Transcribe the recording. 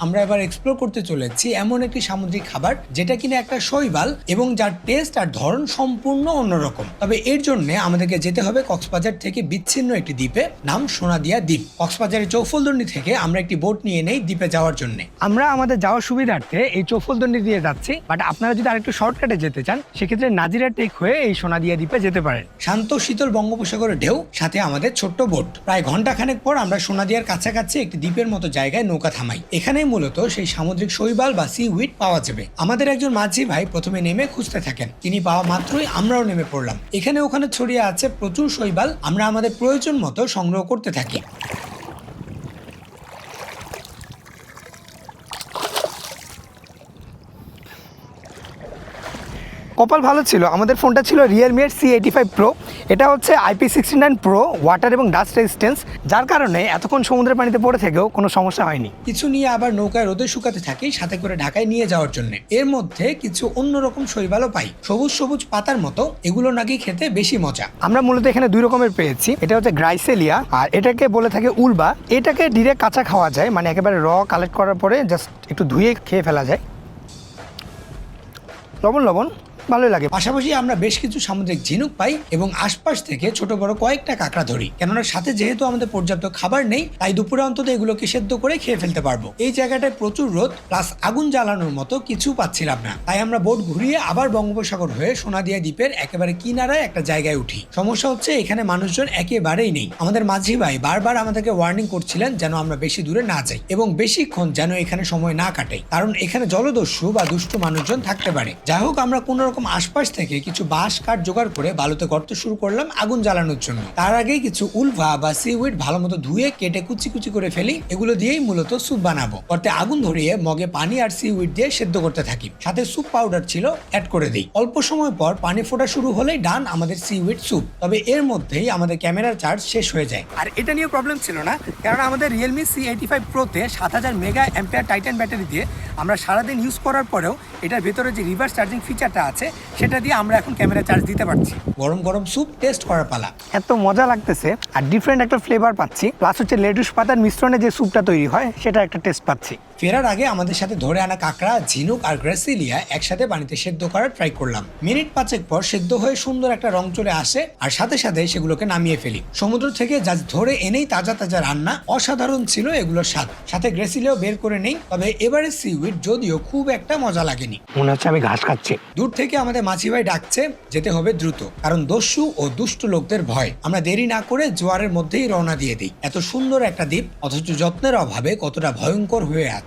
আমরা এবার এক্সপ্লোর করতে চলেছি এমন একটি সামুদ্রিক খাবার যেটা কিনা একটা শৈবাল এবং যার টেস্ট আর ধরন সম্পূর্ণ অন্যরকম। তবে এর জন্য আমাদেরকে যেতে হবে কক্সবাজার থেকে বিচ্ছিন্ন একটি দ্বীপে নাম সোনাদিয়া দ্বীপ। কক্সবাজারের চৌফলদন্ডি থেকে আমরা একটি বোট নিয়ে নেই দ্বীপে যাওয়ার জন্য। আমরা আমাদের যাওয়ার সুবিধার্থে এই চৌফলদন্ডি দিয়ে যাচ্ছি বাট আপনারা যদি আরেকটু শর্টকাটে যেতে চান সেক্ষেত্রে নাজিরা টেক হয়ে এই সোনাদিয়া দ্বীপে যেতে পারেন। শান্ত শীতল বঙ্গোপসাগরের ঢেউ সাথে আমাদের ছোট্ট বোট প্রায় ঘন্টাখানেক পর আমরা সোনাদিয়ার কাছাকাছি একটি দ্বীপের মতো জায়গায় নৌকা থামাই। এখানেই মূলত সেই সামুদ্রিক শৈবাল বা সি উইড পাওয়া যাবে। আমাদের একজন মাঝি ভাই প্রথমে নেমে খুঁজতে থাকেন। তিনি পাওয়া মাত্রই আমরাও নেমে পড়লাম। এখানে ওখানে ছড়িয়ে আছে প্রচুর শৈবাল। আমরা আমাদের প্রয়োজন মতো সংগ্রহ করতে থাকি। কপাল ভালো ছিল। আমাদের ফোনটা ছিল রিয়েলমি এর সি এইটি ফাইভ প্রো এটা হচ্ছে IP sixty nine pro water এবং ডাস্ট রেজিস্ট্যান্স যার কারণে এতক্ষণ সমুদ্রের পানিতে পড়ে থেকেও কোনো সমস্যা হয়নি। কিছু নিয়ে আবার নৌকায় রোদে শুকাতে থাকি সাথে করে ঢাকায় নিয়ে যাওয়ার জন্য। এর মধ্যে কিছু অন্যরকম শৈবালও পাই। সবুজ সবুজ পাতার মতো এগুলো নাকি খেতে বেশি মজা। আমরা মূলত এখানে দুই রকমের পেয়েছি। এটা হচ্ছে গ্রাইসেলিয়া আর এটাকে বলে থাকে উলবা এটাকে ডিরেক্ট কাঁচা খাওয়া যায় মানে একেবারে র কালেক্ট করার পরে জাস্ট একটু ধুয়ে খেয়ে ফেলা যায়। লবণ লবণ। ভালোই লাগে। পাশাপাশি আমরা বেশ কিছু সামুদ্রিক ঝিনুক পাই এবং আশপাশ থেকে ছোট বড় কয়েকটা কাঁকড়া ধরি। কেননা সাথে যেহেতু আমাদের পর্যাপ্ত খাবার নেই, তাই দুপুরে অন্তত এগুলোকে সেদ্ধ করে খেয়ে ফেলতে পারব। এই জায়গাটায় প্রচুর রোদ প্লাস আগুন জ্বালানোর মতো কিছু পাচ্ছিলাম না। তাই আমরা বোট ঘুরিয়ে আবার বঙ্গোপসাগর হয়ে সোনাদিয়া দ্বীপের একেবারে কিনারায় একটা জায়গায় উঠি। সমস্যা হচ্ছে এখানে মানুষজন একেবারেই নেই। আমাদের মাঝি ভাই বারবার আমাদেরকে ওয়ার্নিং করছিলেন যেন আমরা বেশি দূরে না যাই এবং বেশিক্ষণ যেন এখানে সময় না কাটাই। কারণ এখানে জলদস্যু বা দুষ্টু মানুষজন থাকতে পারে। যাই হোক, আমরা কোন রকম আশপাশ থেকে কিছু বাঁশ কাঠ জোগাড় করে বালুতে গর্ত শুরু করলাম আগুন জ্বালানোর জন্য। তার আগে কিছু উলভা বা সিউইড ভালো মতো ধুয়ে কেটে কুচি কুচি করে ফেলি। এগুলো দিয়েই মূলত স্যুপ বানাবো। গর্তে আগুন ধরিয়ে মগে পানি আর সিউইড দিয়ে সেদ্ধ করতে থাকি। সাথে স্যুপ পাউডার ছিল অ্যাড করে দিই। অল্প সময় পর পানি ফোটা শুরু হলেই ডান আমাদের সিউইড স্যুপ। তবে এর মধ্যেই আমাদের ক্যামেরার চার্জ শেষ হয়ে যায়। আর এটা নিয়ে প্রবলেম ছিল না কারণ আমাদের রিয়েলমি সি এইটি ফাইভ প্রোতে সাত হাজার মেগা অ্যাম্পিয়ার টাইটান ব্যাটারি দিয়ে আমরা সারাদিন ইউজ করার পরেও এটার ভেতরে যে রিভার্স চার্জিং ফিচারটা আছে সেটা দিয়ে আমরা এখন ক্যামেরা চার্জ দিতে পারছি। গরম গরম স্যুপ টেস্ট করার পালা। এত মজা লাগতেছে আর ডিফারেন্ট একটা ফ্লেভার পাচ্ছি প্লাস হচ্ছে লেটুস পাতার মিশ্রণে যে স্যুপটা তৈরি হয় সেটা একটা টেস্ট পাচ্ছি। ফেরার আগে আমাদের সাথে ধরে আনা কাঁকড়া ঝিনুক আর গ্রেসিলিয়া একসাথে পানিতে সেদ্ধ করার ট্রাই করলাম। মিনিট পাঁচেক পর সেদ্ধ হয়ে সুন্দর একটা রং চলে আসে আর সাথে সাথে সেগুলোকে নামিয়ে ফেলি। সমুদ্র থেকে যা ধরে এনেই তাজা তাজা রান্না অসাধারণ ছিল এগুলোর স্বাদ। সাথে গ্রেসিলিয়াও বের করে নেই তবে এবারে সিউইড যদিও খুব একটা মজা লাগেনি। মনে হচ্ছে আমি ঘাস খাচ্ছি। দূর থেকে আমাদের মাঝি ভাই ডাকছে, যেতে হবে দ্রুত। কারণ দস্যু ও দুষ্ট লোকদের ভয়। আমরা দেরি না করে জোয়ারের মধ্যেই রওনা দিয়ে দিই। এত সুন্দর একটা দ্বীপ, অথচ যত্নের অভাবে কতটা ভয়ঙ্কর হয়ে আছে।